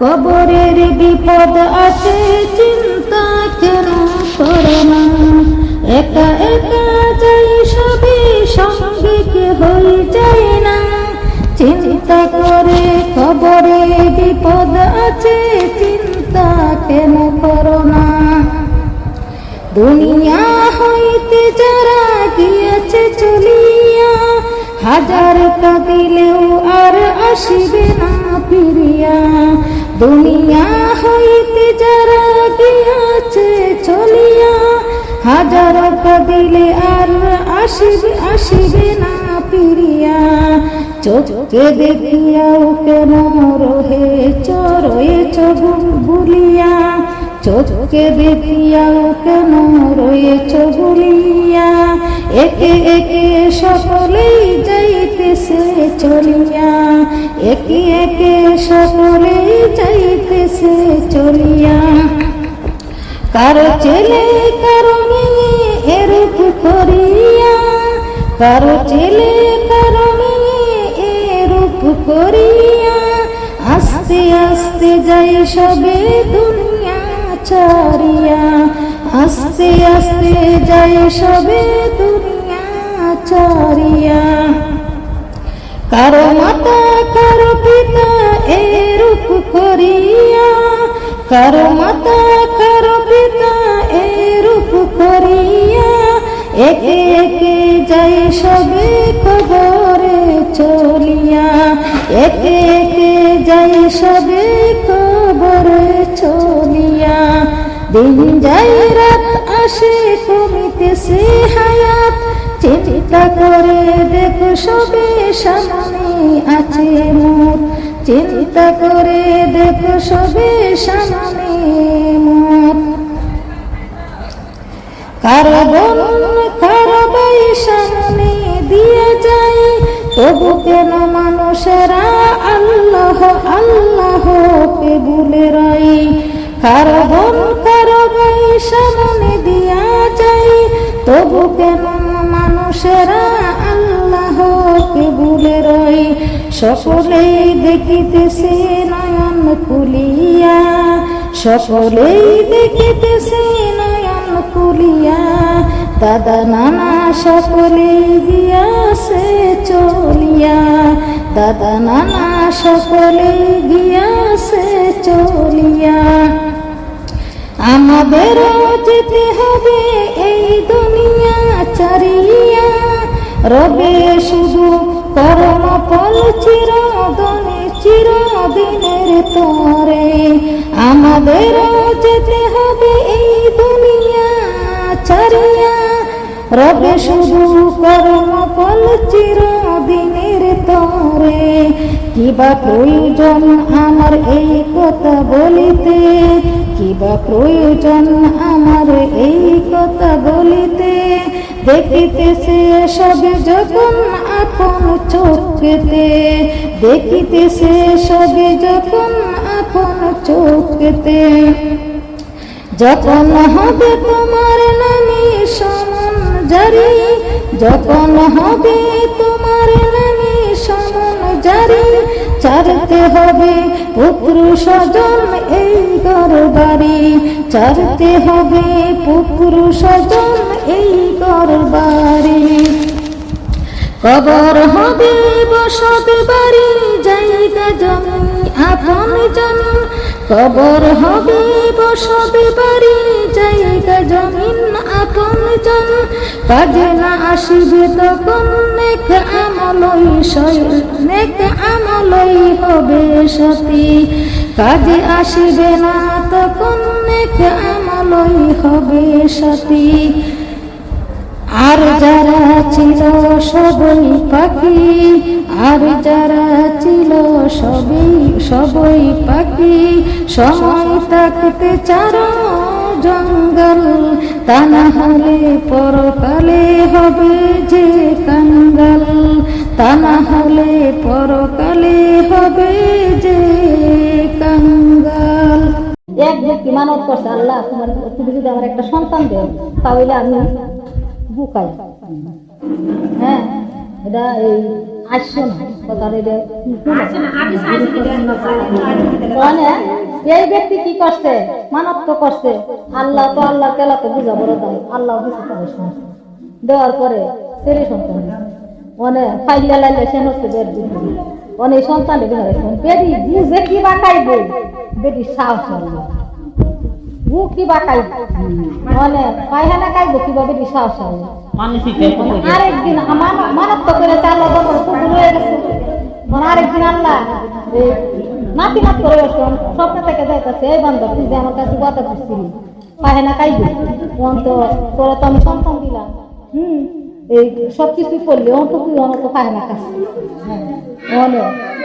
কবরের বিপদ আছে চিন্তা কেন করো না? একা দুনিয়া হইতে যারা গিয়েছে চলিয়া, হাজার কাঁদিলেও আর আসিবে না ফিরিয়া। দুনিয়া হইতে যারা গিয়াছে চলিয়া, হাজার কাঁদিলে আর আসিবে আসিবে না ফিরিয়া। চোখে দেখিয়াও কেন রহে, চরয়ে চগুন বুলিয়া চোখে দেখিয়াও কেন রয়েছ বলিয়া একে একে সকলেই যাইতেছে চলিয়া, একে একে সকলেই যাইতেছে চলিয়া। কারও ছেলে, কারও মেয়ে এরূপ করিয়া, কারও ছেলে, কারও মেয়ে এরূপ করিয়া, আস্তে আস্তে যাই সবে দুনিয়া। চারিয়া, আস্তে আস্তে যাই সবে দুনিয়া চারিয়া। কারও মাতা, কারও পিতা এরূপ করিয়া, কারও মাতা, কারও পিতা এরূপ করিয়া, একে একে যাই সবে কবরে চলিয়া, একে একে যাই সবে দিন যাই রাত আসে, কমিতেছে হায়াত। চিন্তা করে দেখো সবে সামনে আছে মুখ চিন্তা করে দেখো সবে সামনে মুখ সামনে দিয়ে যায়। তবু কেন মানুষেরা আল্লাহ আল্লাহ কে ভুলে রয়? কারও বোন কারও সামনে দিয়া যায় তবু কেন মানুষেরা আল্লাহ কে ভুলে রয়। সকলেই দেখিতেছে নয়ন খুলিয়া, সকলেই দেখিতেছে নয়ন খুলিয়া। দাদা নানা সকলে গিয়াছে চলিয়া, দাদা নানা সকলে গিয়াছে চলিয়া। আমাদেরও যেতে হবে এই দুনিয়া চারিয়া। রবে শুধু কর্ম ফল চিরদনে, চিরদিনের তরে আমাদেরও যেতে হবে এই দুনিয়া চারিয়া। রবে শুধু কর্ম ফল চিরদিনের তরে কিবা প্রয়োজন আমার এই কথা বলিতে? কিবা প্রয়োজন আমার এই কথা বলিতে। দেখিতেছে সবে যখন আপন চোখেতে। দেখিতেছে সবে যখন আপন চোখেতে। যখন হবে তোমার নামে সমন জারি, যখন হবে তোমার নামে সমন জারি চারতে হবে পুত্র স্বজন এই ঘর বাড়ি চারতে হবে পুত্র স্বজন এই ঘর বাড়ি কবর হবে বসত বাড়ি, জায়গা জমি। আপন জন কবর হবে বসত বাড়ি জায়গা, জমিন আপন জন কাজে না আসিবে তখন নেক আমলই নেক আমলই হবে সতী। কাজে আসিবে না তখন নেক আমলই হবে সতী। আর যারা ছিল সবই পাখি, আর যারা ছিল সবই সবই পাখি। সময় থাকতে চার জঙ্গল, তা না হলে পরকালে হবে যে কাঙ্গাল। তা না হলে পরকালে হবে যে কাঙ্গাল। এক ব্যক্তি মানত করছে আল্লাহ, তোমার তুমি যদি আমার একটা সন্তান দেও তাহলে আমি বুকাই হ্যাঁ এটা এই আসছো না কথার এটা মানে এই ব্যক্তি কি করছে? মানত তো করছে। আল্লাহ তো আল্লাহ কেলা তো বুঝা বড় দায় আল্লাহ বুঝে দেওয়ার পরে ছেলে সন্তান। মানে ফাইলা লাইলে সে হচ্ছে বের দিন অনেক সন্তান বিহারে বেরি বুঝে কি বা খাইব? বেটি সাহস হলো ও কি বা খাইব মানে পায়খানা কিবা বেটি সাহস হলো মানসিক আরেকদিন আমার মানব তো করে চাল বছর কুকুর হয়ে গেছে মানে আরেকদিন আল্লাহ নাতি নাত করে স্বপ্ন থেকে যাইতেছে এই বান্ধব তুই যে আমার কাছে কথা করছিলি পাহে না কাইবে। ওন তো তোরা তো আমি সন্তান দিলাম হুম এই সব কিছু করলে ওন তো তুই অনেক তো পাহে না কাছে অনে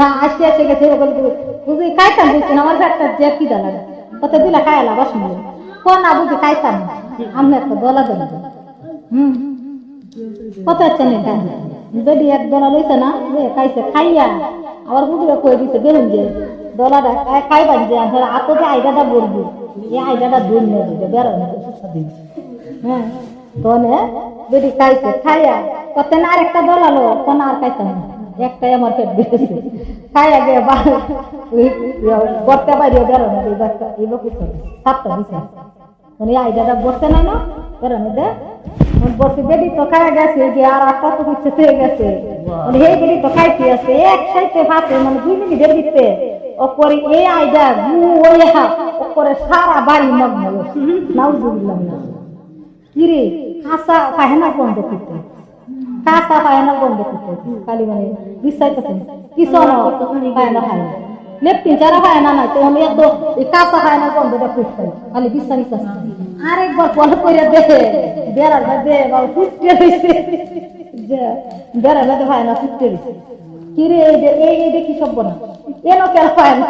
না আসতে আসতে গেছে বুঝি খাইতাম বুঝছি না, আমার একটা যে কি দালা কত দিলা খাইলা বাসন কোন না, বুঝি, খাইতাম না। আমি একটা দলা দেন হুম। কত হচ্ছে না যদি এক দলা লইছে না, যে খাইছে, খাইয়া আবার বুঝবে কই দিছে বেরুন যে দলাটা খাই খাইবান যে আমার আতো যে আইডাটা বলব এই আইডাটা দুই নিয়ে দিবে বেরোন হ্যাঁ তনে যদি খাইছে, খাইয়া কত না, আরেকটা দলালো কোন আর খাইতাম না। একটাই আমার পেট বেড়েছে খাইয়া গিয়ে করতে পারি বেরোনো এই বাচ্চা এই সাতটা দিছে মানে আইডাটা বসতে নাই না বেরোনো দে। বসে বেডি তো খাই গেছে যে আর আটটা তো কিছু হয়ে গেছে। মানে এই বেডি তো খাইতে আছে এক সাইতে ভাতে মানে দুই মিনিটের দিতে ওপরে এই আইডা গু ওইহা ওপরে সারা বাড়ি মগ্ন নাউজুবিল্লাহ। কিরে পায়না বন্ধ করতে। কাঁচা পায়না বন্ধ করতে খালি মানে বিশ্বাইতেছে কিষণ পায়না খায় না লেপটিন যারা পায় না নাই তো আমি এত কাঁচা পায় না বন্ধটা করতে খালি বিশ্বাস বিশ্বাস আরেকবার বল করে দেখে বেড়ার মধ্যে বাবু, ফুটতে রয়েছে যে, বেড়ার মধ্যে পায় না, ফুটতে রয়েছে কিরে এই যে এই এই দেখি সব না এনো কেন পায় না?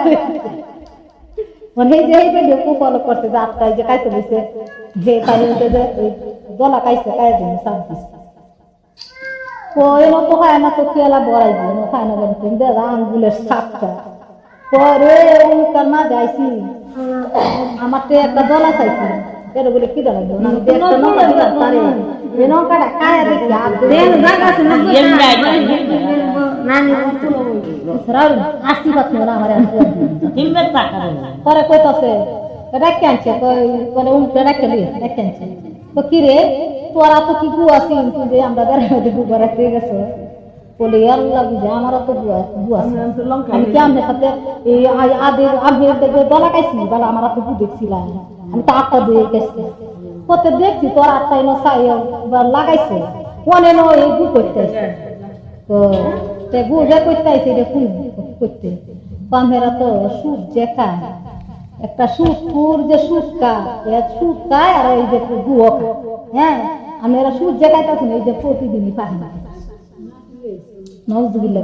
মানে এই যে এই যে ঢেকু ফলো করতে যে আটটায় যে খাইতে দিছে যে পানিতে যে গলা খাই দিন সাপ পরে তো খায় না তো কেলা বড়াই দিন খায় না যে আঙ্গুলের সাপটা। পরে অমুকার না যাইছি। আমার তো একটা দলা চাইছি এটা বলে কি দলা দেবো আমি দেখতে নৌকা দিলাম তারে এই নৌকাটা খায় দেখি আর আসি পাচ্ছি না আমার আসি হিম্মত টাকা পরে কইতাছে ডাকে আনছে? মানে তো কি রে? তোরা তো কি আছি? তুই যে আমরা বেড়াই মধ্যে গু বেড়াতে গেছো? বলে আল্লাহ বুঝে আমারও তো গু আছে আমি কি আমাদের সাথে এই আ- আগে দলা খাইছি বলে আমার তো গু দেখছিলাম আমি তো আটটা দিয়ে গেছি। কত দেখছি তোর আটটা এনে চাই লাগাইছে। কোনে নো এই গু করতে তো তে গু যে করতে আইছে এটা কোন করতে? পামেরা তো সুদ যে খায় একটা সুদ ফুর যে সুদ খায় এ সুদ খায় আর এই যে গুয়ো হ্যাঁ আমি এরা সূর্য খাইতাছি এই যে প্রতিদিনই না। নজদুবিল্লাহ